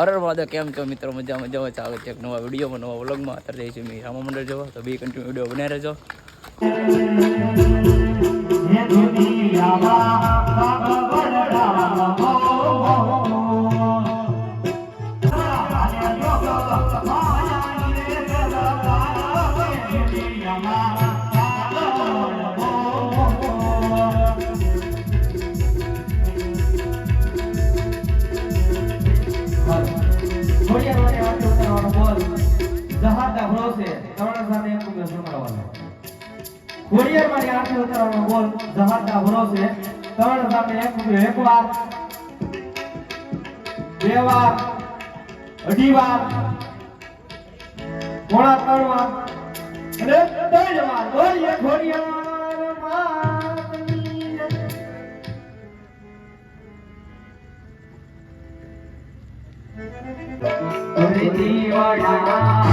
અરર મહાદેવ કેમ છો મિત્રો મજા મજા મજા આવે છે નવા વિડીયોમાં, નવા વ્લોગમાં. અત્યારે જઈશું મેં રામા મંડળ જોવા, તો બી કન્ટિન્યુ વીડિયો બનાવી રહેજો. હે દુનિયામાં ત્રણ સામે એક વાર. બે વાર અઢી વાર પોણા ત્રણ વાર. અને ત્રણ વાર બોલીએ தீவனா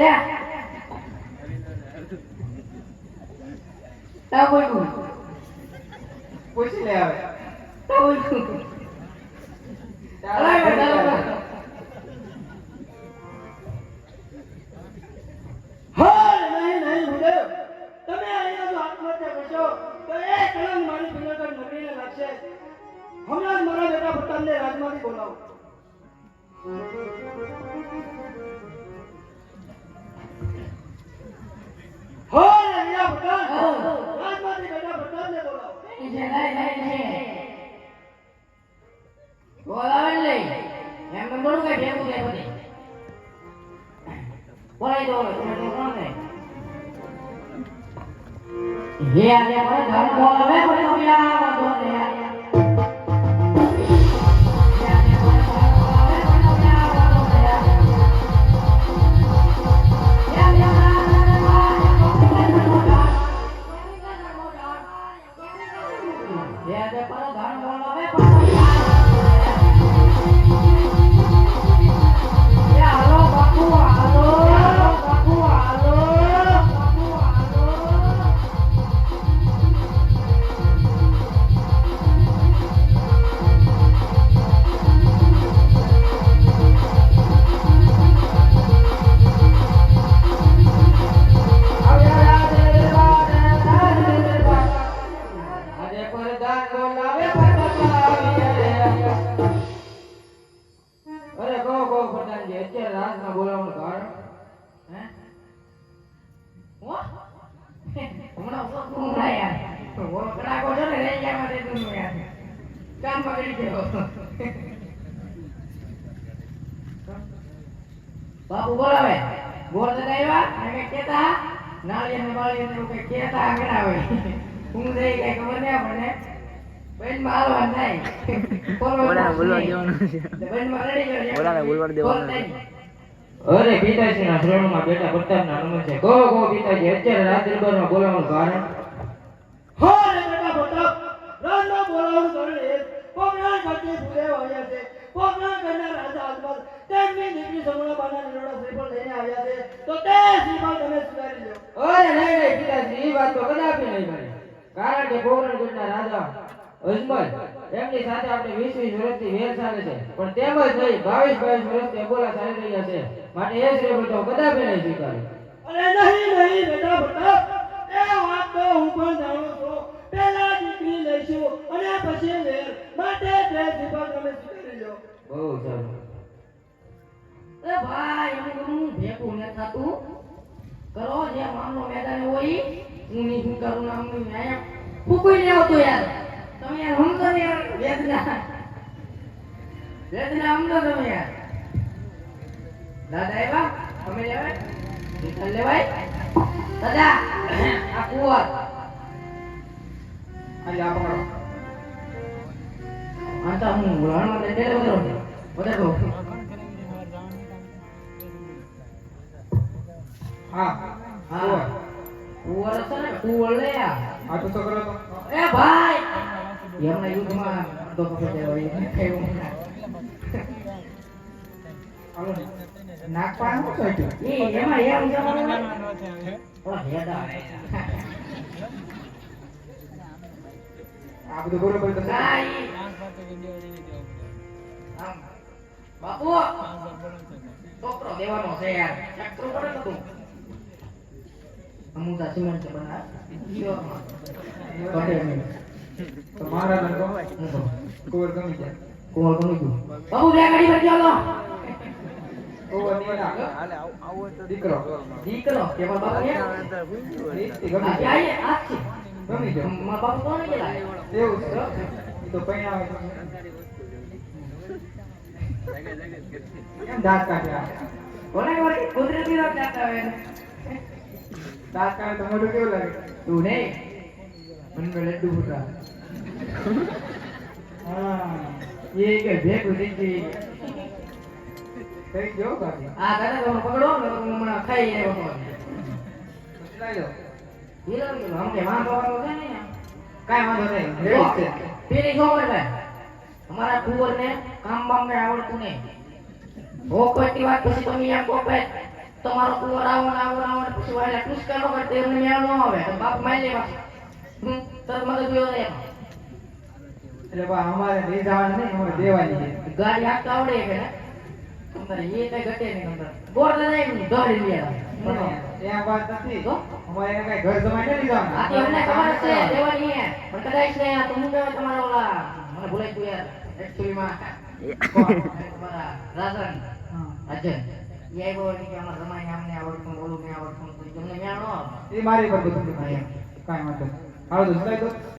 તો એ કલંક મારી જુનાગઢ નગરીને લાગશે હમણાં મારા બેટા ભૂતાનને રાજમાંથી બોલાવો. બોલાવો જે લઈ લઈ લઈ બોલાવે લઈ એમ તો બોલું કે ભેગું કે બધી બોલાઈ દો હે આજે મને ધર્મ બોલાવે મને તો કામ પકડી ગયો. બાપુ બોલાવે. બોલ તો આવ્યા અને કેતા નાળિયા ને બાળિયેર ને એવું કેતા આગળ આવે. હું જઈ કઈ ખબર નહીં આપણને. બેન મારવા નહીં ઓલાને બોલવા દેવાનું છે. બેનમાં ગયો ઓલાને બોલવા દેવાનું અરે પિતાજી ના શરણમાં બેટા પ્રતાપના નમન છે. કહો કહો પિતાજી. અત્યારે રાત દરબારમાં બોલાવવાનું કારણ હાલ એ બેટા ભૂતાન રાજમાં બોલાવવાનું કારણ એ આવ્યા છે. રાજા અકબર તેમની દીકરી સમુણાબાના નિરોડા શ્રીફળ લઈને આવ્યા છે. તો તે શ્રીફળ તમે સ્વીકારી લો. અરે નહીં નહીં પિતાજી એ વાત તો કદાપી નહીં બને. કારણ કે પોકરણગઢના રાજા અજમલ એમની સાથે આપણે વીસ વીસ વર્ષથી વેર ચાલે છે. પણ તેમ જ નહીં બાવીસ બાવીસ વર્ષથી અબોલા ચાલી રહ્યા છે. માટે એ શ્રીફળ તો કદાપી નહીં સ્વીકારી. અરે નહીં નહીં બેટા ભૂતાન એ ફૂકુઈ નહીં આવતું યાર. તમે યાર સમજો ને યાર, વેદના. વેદના સમજો તમે યાર. દાદા એવા તમે લેવાય? વિઠ્ઠલ લેવાય? દાદા, આ કુંવર. આજે આ પકડો. આંતા હું વળાણમાં લઈને ડેરે વધારો વધારો હા હા. કુંવર. છે ને? કુંવર લે આ આ તો તો કરો. તો એ ભાઈ! એમના યુદ્ધમાં અડધો પકડ દેવો એ કયું હાલો ને. નાક પાણ શું એ એમાં એમ આ બધું બરોબર તો બાપુ! છોકરો દેવાનો છે યાર. ચેક કરવું પડે તું અમુતા સિમેન્ટ બનાવ કટે નહીં તો મારા લગો હું તો કુવર ગમી જાય. કોણ કોણ ગયું. બાપુ બે ગાડી પર ચાલો કુવર દીકરો. દીકરો કે મારા બાપુ ને રીતથી ગમી ગમી જાય. મારા બાપુ કોણ ગયેલા એવું છે. તો પૈણા દાંત કાઢ્યા કોને કુદરતી વાત જાતા હોય તાસ ટમેટો કેવો લાગે? તું નહીં? મને લડ્ડુ ફૂટા. હા એ કે ભેગું થઈ ગઈ કઈ જો કાકી આ કાને તમે પકડો હું હમણાં ખાઈ ને પકડો લાગ્યો હીરો અમને માં પકડો છે ને કાઈ વાંધો નહીં. પેલી જો એટલે અમારા કુવર ને કામ બામ આવડતું નહીં. ભોગ પટ્ટી વાત પછી તમે એમ ભોગ તમારો કુંવર આવો ને આવો ને આવો ને પછી વાળા ટુસ્કા નો કરતે એમને મેળ ન આવે. તો બાપ મારી લે પાછું હમ તરત મગજ ગયો રે એટલે બા અમારે લઈ જવાની નહીં અમારે દેવાની છે. ગાડી હાંકતા આવડે કે ને તમારે એ કઈ ઘટે નહીં તમને બોર તો નહીં દોડી લઈ પણ ત્યાં વાત નથી. તો? અમારે એને કઈ ઘર જમાઈ નથી જવાનું. આ તો અમને ખબર છે દેવાની હે પણ કદાચ ને આ તમને કહેવાય તમારા ઓલા મને ભૂલાઈ ગયું યાર. એકચ્યુઅલી માં તમારા રાજન હા. રાજન. એ આવ્યો કે આવડતું ઓલું ને આવડતું તમને ન્યા ન એ મારી પર બધું કાંઈ